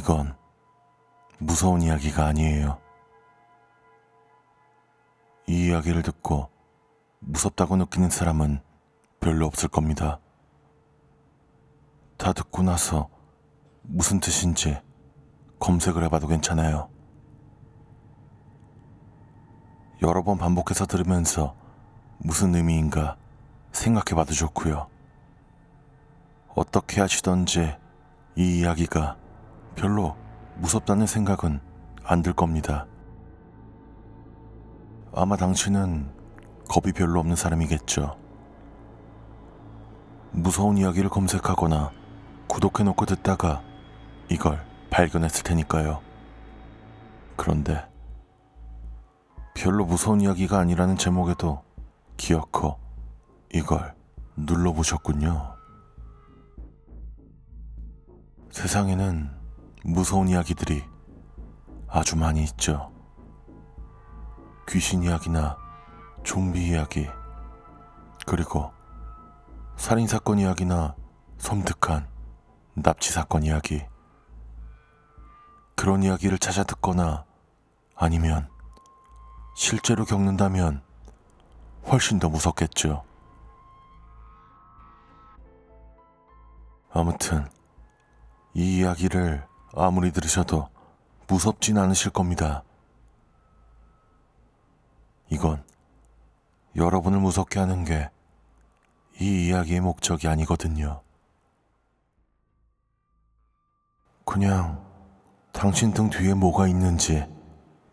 이건 무서운 이야기가 아니에요. 이 이야기를 듣고 무섭다고 느끼는 사람은 별로 없을 겁니다. 다 듣고 나서 무슨 뜻인지 검색을 해봐도 괜찮아요. 여러 번 반복해서 들으면서 무슨 의미인가 생각해봐도 좋고요. 어떻게 하시던지 이 이야기가 별로 무섭다는 생각은 안 들 겁니다. 아마 당신은 겁이 별로 없는 사람이겠죠. 무서운 이야기를 검색하거나 구독해놓고 듣다가 이걸 발견했을 테니까요. 그런데 별로 무서운 이야기가 아니라는 제목에도 기어코 이걸 눌러보셨군요. 세상에는 무서운 이야기들이 아주 많이 있죠. 귀신 이야기나 좀비 이야기, 그리고 살인사건 이야기나 섬뜩한 납치사건 이야기. 그런 이야기를 찾아 듣거나 아니면 실제로 겪는다면 훨씬 더 무섭겠죠. 아무튼 이 이야기를 아무리 들으셔도 무섭진 않으실 겁니다. 이건 여러분을 무섭게 하는 게 이 이야기의 목적이 아니거든요. 그냥 당신 등 뒤에 뭐가 있는지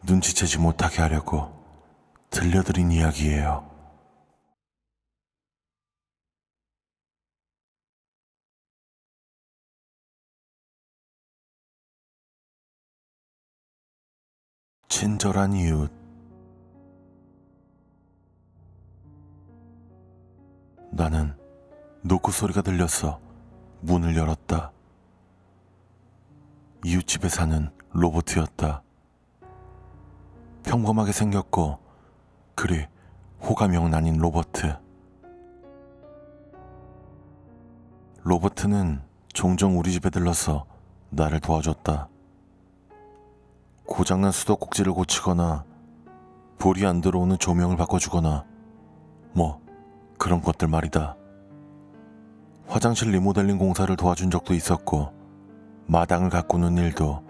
눈치채지 못하게 하려고 들려드린 이야기예요. 친절한 이웃 나는 노크 소리가 들려서 문을 열었다. 이웃집에 사는 로버트였다. 평범하게 생겼고 그리 호감형 나인 로버트. 로버트는 종종 우리 집에 들러서 나를 도와줬다. 고장난 수도꼭지를 고치거나 불이 안 들어오는 조명을 바꿔주거나 뭐 그런 것들 말이다. 화장실 리모델링 공사를 도와준 적도 있었고 마당을 가꾸는 일도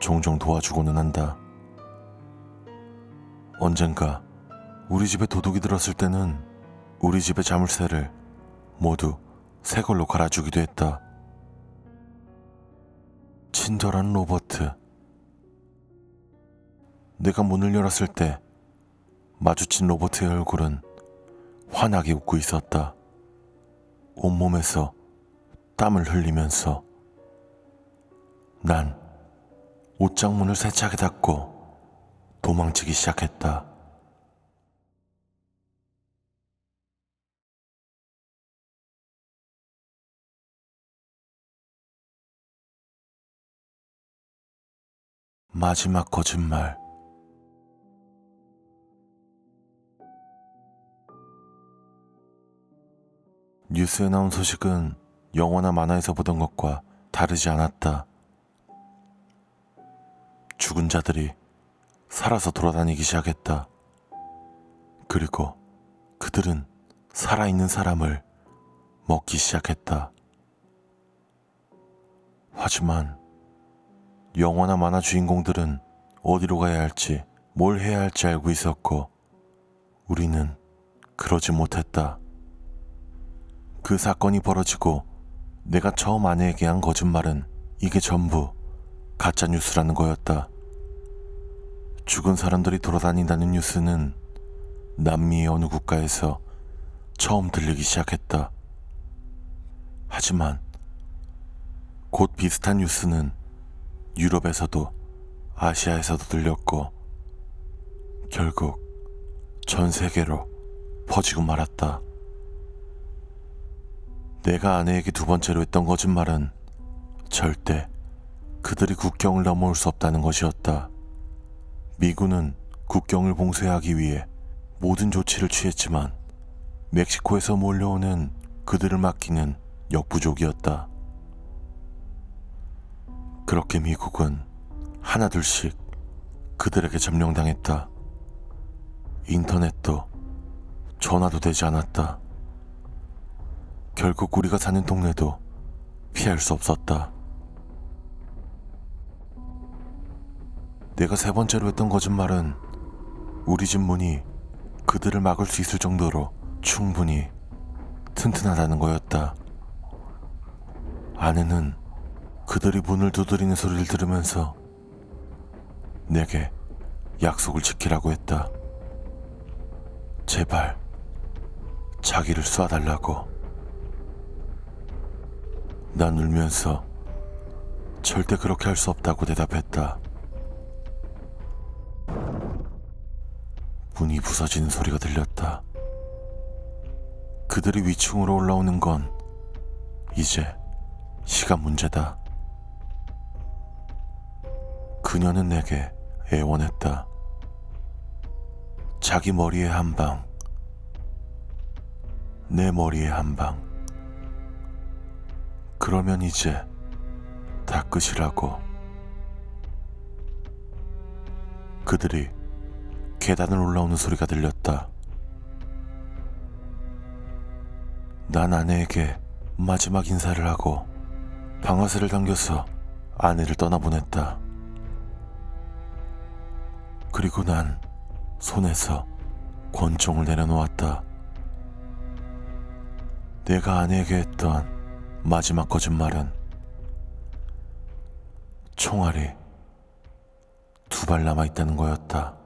종종 도와주고는 한다. 언젠가 우리 집에 도둑이 들었을 때는 우리 집의 자물쇠를 모두 새 걸로 갈아주기도 했다. 친절한 로버트. 내가 문을 열었을 때 마주친 로버트의 얼굴은 환하게 웃고 있었다. 온몸에서 땀을 흘리면서 난 옷장문을 세차게 닫고 도망치기 시작했다. 마지막 거짓말. 뉴스에 나온 소식은 영화나 만화에서 보던 것과 다르지 않았다. 죽은 자들이 살아서 돌아다니기 시작했다. 그리고 그들은 살아있는 사람을 먹기 시작했다. 하지만 영화나 만화 주인공들은 어디로 가야 할지 뭘 해야 할지 알고 있었고 우리는 그러지 못했다. 그 사건이 벌어지고 내가 처음 아내에게 한 거짓말은 이게 전부 가짜 뉴스라는 거였다. 죽은 사람들이 돌아다닌다는 뉴스는 남미의 어느 국가에서 처음 들리기 시작했다. 하지만 곧 비슷한 뉴스는 유럽에서도 아시아에서도 들렸고 결국 전 세계로 퍼지고 말았다. 내가 아내에게 두 번째로 했던 거짓말은 절대 그들이 국경을 넘어올 수 없다는 것이었다. 미군은 국경을 봉쇄하기 위해 모든 조치를 취했지만 멕시코에서 몰려오는 그들을 막기는 역부족이었다. 그렇게 미국은 하나둘씩 그들에게 점령당했다. 인터넷도 전화도 되지 않았다. 결국 우리가 사는 동네도 피할 수 없었다. 내가 세 번째로 했던 거짓말은 우리 집 문이 그들을 막을 수 있을 정도로 충분히 튼튼하다는 거였다. 아내는 그들이 문을 두드리는 소리를 들으면서 내게 약속을 지키라고 했다. 제발 자기를 쏴달라고. 난 울면서 절대 그렇게 할 수 없다고 대답했다. 문이 부서지는 소리가 들렸다. 그들이 위층으로 올라오는 건 이제 시간 문제다. 그녀는 내게 애원했다. 자기 머리에 한 방, 내 머리에 한 방. 그러면 이제 다 끝이라고. 그들이 계단을 올라오는 소리가 들렸다. 난 아내에게 마지막 인사를 하고 방아쇠를 당겨서 아내를 떠나보냈다. 그리고 난 손에서 권총을 내려놓았다. 내가 아내에게 했던 마지막 거짓말은 총알이 두 발 남아 있다는 거였다.